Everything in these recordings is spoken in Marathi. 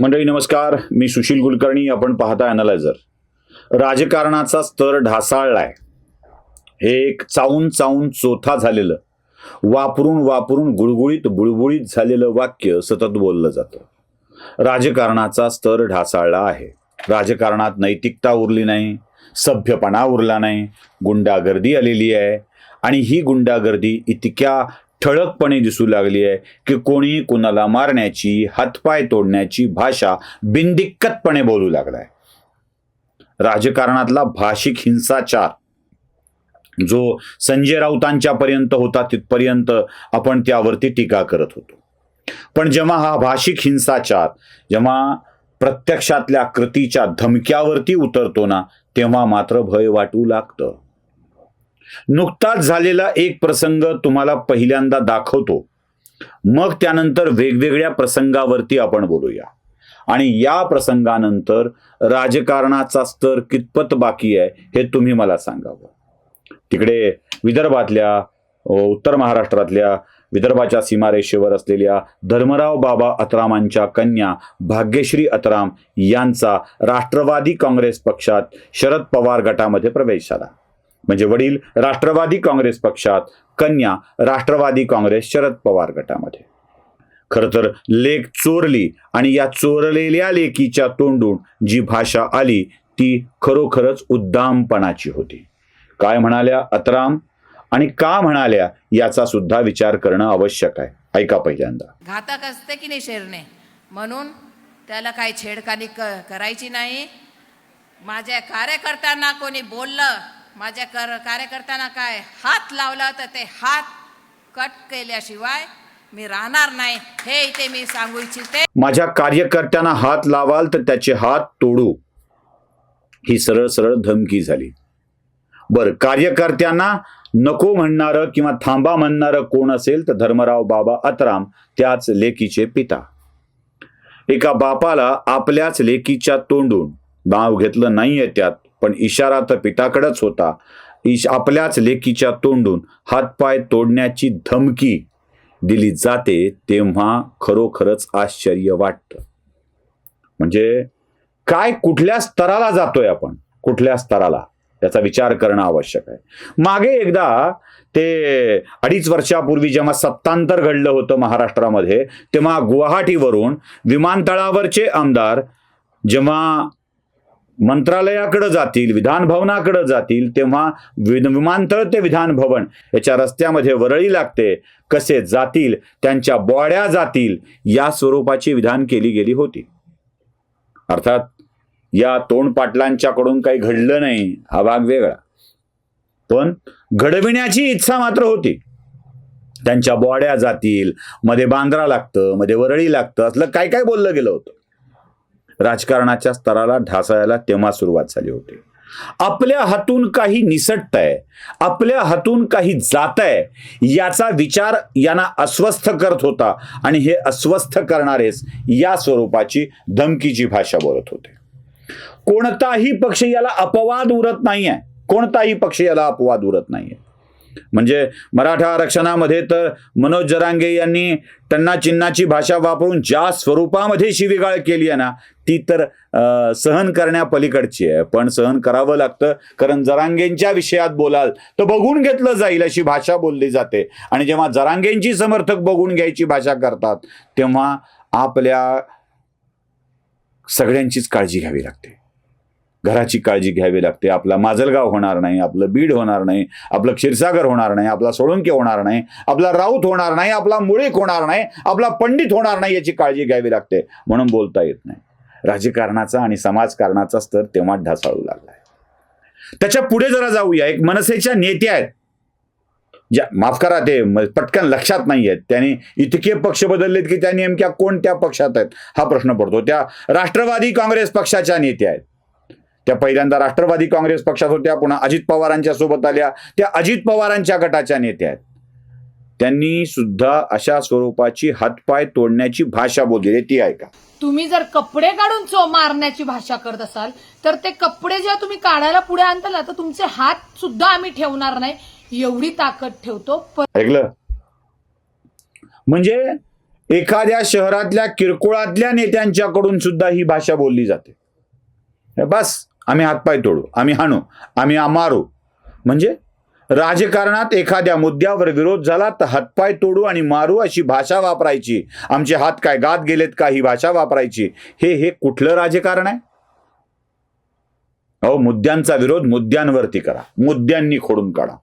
मंडळी नमस्कार. मी सुशील कुलकर्णी. आपण पाहता अनालायझर राजकारणाचा स्तर ढासाळलाय. हे एक चावून चावून चोथा झालेलं वापरून वापरून गुळगुळीत बुळबुळीत झालेलं वाक्य सतत बोललं जातं. राजकारणाचा स्तर ढासाळला आहे. राजकारणात नैतिकता उरली नाही सभ्यपणा उरला नाही गुंडागर्दी आलेली आहे. आणि ही गुंडागर्दी इतक्या ठळकपणे दिसू लागली आहे की कोणी कुणाला मारण्याची हातपाय तोडण्याची भाषा बिनदिक्कतपणे बोलू लागलाय. राजकारणातला भाषिक हिंसाचार जो संजय राऊतांच्या पर्यंत होता तिथपर्यंत आपण त्यावरती टीका करत होतो. पण जेव्हा हा भाषिक हिंसाचार जेव्हा प्रत्यक्षातल्या कृतीच्या धमक्यावरती उतरतो ना तेव्हा मात्र भय वाटू लागतं. नुकताच झालेला एक प्रसंग तुम्हाला पहिल्यांदा दाखवतो. मग त्यानंतर वेगवेगळ्या प्रसंगावरती आपण बोलूया. आणि या प्रसंगानंतर राजकारणाचा स्तर कितपत बाकी आहे हे तुम्ही मला सांगावं. तिकडे विदर्भातल्या उत्तर महाराष्ट्रातल्या विदर्भाच्या सीमारेषेवर असलेल्या धर्मराव बाबा अतरामांच्या कन्या भाग्यश्री अतराम यांचा राष्ट्रवादी काँग्रेस पक्षात शरद पवार गटामध्ये प्रवेश झाला. म्हणजे वडील राष्ट्रवादी काँग्रेस पक्षात कन्या राष्ट्रवादी काँग्रेस शरद पवार गटामध्ये. खरं तर लेख चोरली आणि या चोरलेल्या लेखीच्या तोंडून जी भाषा आली ती खरोखरच उद्दामपणाची होती. काय म्हणाल्या अतराम? आणि का म्हणाल्या याचा सुद्धा विचार करणं आवश्यक आहे. ऐका पहिल्यांदा. घातक असते की नाही शेरने? म्हणून त्याला काही छेडखानी करायची नाही. माझ्या कार्यकर्त्यांना कोणी बोललं माझ्या कर कार्यकर्त्यांना काय हात लावला तर ते हात कट केल्याशिवाय मी राहणार नाही. हे इथे मी सांगू इच्छिते. माझ्या कार्यकर्त्यांना हात लावाल तर त्याचे हात तोडू. ही सरळ सरळ धमकी झाली. बर कार्यकर्त्यांना नको म्हणणारं किंवा थांबा म्हणणारं कोण असेल तर धर्मराव बाबा अतराम त्याच लेकीचे पिता. एका बापाला आपल्याच लेकीच्या तोंडून नाव घेतलं नाहीये त्यात. पण इशारा तर पिताकडंच होता. इश आपल्याच लेकीच्या तोंडून हातपाय तोडण्याची धमकी दिली जाते तेव्हा खरोखरच आश्चर्य वाटतं. म्हणजे काय कुठल्या स्तराला जातोय आपण? कुठल्या स्तराला? याचा विचार करणं आवश्यक आहे. मागे एकदा ते अडीच वर्षापूर्वी जेव्हा सत्तांतर घडलं होतं महाराष्ट्रामध्ये तेव्हा गुवाहाटीवरून विमानतळावरचे आमदार जेव्हा मंत्रालयाकडे जातील विधान भवनाकडे जातील तेव्हा विमानतळ ते विधान भवन याच्या रस्त्यामध्ये वरळी लागते कसे जातील त्यांच्या बॉड्या जातील या स्वरूपाची विधान केली गेली होती. अर्थात या तोंडपाटलांच्याकडून काही घडलं नाही हा भाग वेगळा. पण घडविण्याची इच्छा मात्र होती. त्यांच्या बॉड्या जातील मध्ये बांद्रा लागतं मध्ये वरळी लागतं असलं काय काय बोललं गेलं होतं. राजकारणाच्या स्तराला ढासायला तेव्हा सुरुवात झाली होती. आपल्या हातून काही निसटत आहे आपल्या हातून काही जात आहे याचा विचार यांना अस्वस्थ करत होता आणि हे अस्वस्थ करणारेच या स्वरूपाची धमकीची भाषा बोलत होते. कोणताही पक्ष याला अपवाद उरत नाहीये. कोणताही पक्ष याला अपवाद उरत नाहीये. म्हणजे मराठा आरक्षणामध्ये तर मनोज जरांगे यांनी टन्ना चिन्हाची भाषा वापरून ज्या स्वरूपामध्ये शिवीगाळ केली आहे ना ती तर सहन करण्यापलीकडची आहे. पण सहन करावं लागतं. कारण जरांगेंच्या विषयात बोलाल तर बघून घेतलं जाईल अशी भाषा बोलली जाते. आणि जेव्हा जरांगेंची समर्थक बघून घ्यायची भाषा करतात तेव्हा आपल्या सगळ्यांचीच काळजी घ्यावी लागते. घराची काळजी घ्यावी लागते. आपला माजलगाव होणार नाही आपलं बीड होणार नाही आपलं क्षीरसागर होणार नाही आपला सोळंके होणार नाही आपला राऊत होणार नाही आपला मुळीक होणार नाही आपला पंडित होणार नाही याची काळजी घ्यावी लागते. म्हणून बोलता येत नाही. राजकारणाचा आणि समाजकारणाचा स्तर तेव्हा ढासाळू लागलाय त्याच्या पुढे जरा जाऊया. एक मनसेच्या नेत्या आहेत. ज्या माफ करा ते पटकन लक्षात नाही आहेत. त्यांनी इतके पक्ष बदललेत की त्या नेमक्या कोणत्या पक्षात आहेत? हा प्रश्न पडतो. त्या राष्ट्रवादी काँग्रेस पक्षाच्या नेत्या आहेत. त्या पहिल्यांदा राष्ट्रवादी काँग्रेस पक्षात होत्या पुन्हा अजित पवारांच्या सोबत आल्या. त्या अजित पवारांच्या गटाच्या नेत्या आहेत. त्यांनी सुद्धा अशा स्वरूपाची हातपाय तोडण्याची भाषा बोलली आहे. ती ऐका. तुम्ही जर कपडे काढून चो मारण्याची भाषा करत असाल तर ते कपडे जेव्हा तुम्ही काढायला पुढे आणताल ना तर तुमचे हात सुद्धा आम्ही ठेवणार नाही. एवढी ताकद ठेवतो. ऐकलं? म्हणजे एखाद्या शहरातल्या किरकोळातल्या नेत्यांच्याकडून सुद्धा ही भाषा बोलली जाते. बस. आम्ही हातपाय तोडू आम्ही हाणू आम्ही मारू. म्हणजे राजकारणात एखाद्या मुद्द्यावर विरोध झाला तर हातपाय तोडू आणि मारू अशी भाषा वापरायची. आमचे हात काय गात गेलेत का ही भाषा वापरायची? हे हे कुठलं राजकारण आहे? अहो मुद्द्यांचा विरोध मुद्द्यांवरती करा. मुद्द्यांनी खोडून काढा.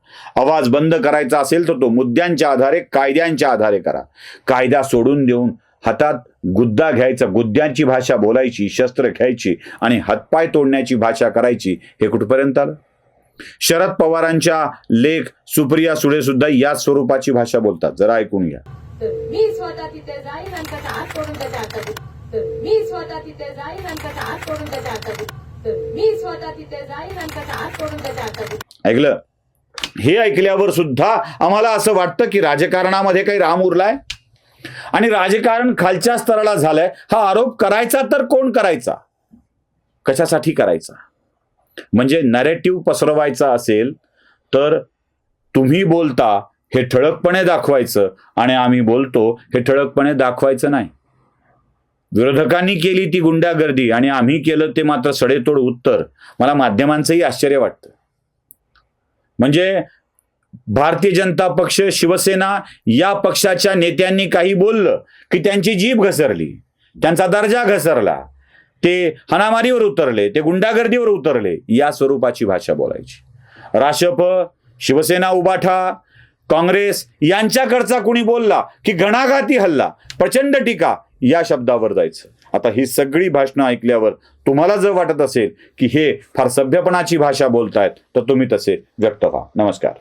आवाज बंद करायचा असेल तर तो मुद्द्यांच्या आधारे कायद्यांच्या आधारे करा. कायदा सोडून देऊन हातात गुद्दा घ्यायचा गुद्द्यांची भाषा बोलायची शस्त्र घ्यायची आणि हातपाय तोडण्याची भाषा करायची हे कुठपर्यंत आलं शरद पवारांच्या लेख सुप्रिया सुळे सुद्धा याच स्वरूपाची भाषा बोलतात जरा ऐकून घ्या तर मी स्वतः तिथे जाईन आणि त्याचा हात तोडून त्याच्या हातात देईन. तर मी स्वतः तिथे जाईन आणि त्याचा हात तोडून त्याच्या हातात देईन. तर मी स्वतः तिथे जाईन आणि त्याचा हात तोडून त्याच्या हातात देईन. ऐकलं हे ऐकल्यावर सुद्धा आम्हाला असं वाटतं की राजकारणामध्ये काही राम उरलाय आणि राजकारण खालच्या स्तराला झालंय. हा आरोप करायचा तर कोण करायचा? कशासाठी करायचा? म्हणजे नरेटिव्ह पसरवायचा असेल तर तुम्ही बोलता हे ठळकपणे दाखवायचं आणि आम्ही बोलतो हे ठळकपणे दाखवायचं नाही. विरोधकांनी केली ती गुंडागर्दी आणि आम्ही केलं ते मात्र सडेतोड उत्तर. मला माध्यमांचंही आश्चर्य वाटतं. म्हणजे भारतीय जनता पक्ष शिवसेना या पक्षाच्या नेत्यांनी काही बोललं की त्यांची जीभ घसरली त्यांचा दर्जा घसरला ते हनामारीवर उतरले ते गुंडागर्दीवर उतरले या स्वरूपाची भाषा बोलायची. राशप शिवसेना उबाठा काँग्रेस यांच्याकडचा कुणी बोलला की घणाघाती हल्ला प्रचंड टीका या शब्दावर जायचं. आता ही सगळी भाषणं ऐकल्यावर तुम्हाला जर वाटत असेल की हे फार सभ्यपणाची भाषा बोलतायत तर तुम्ही तसे व्यक्त व्हा. नमस्कार.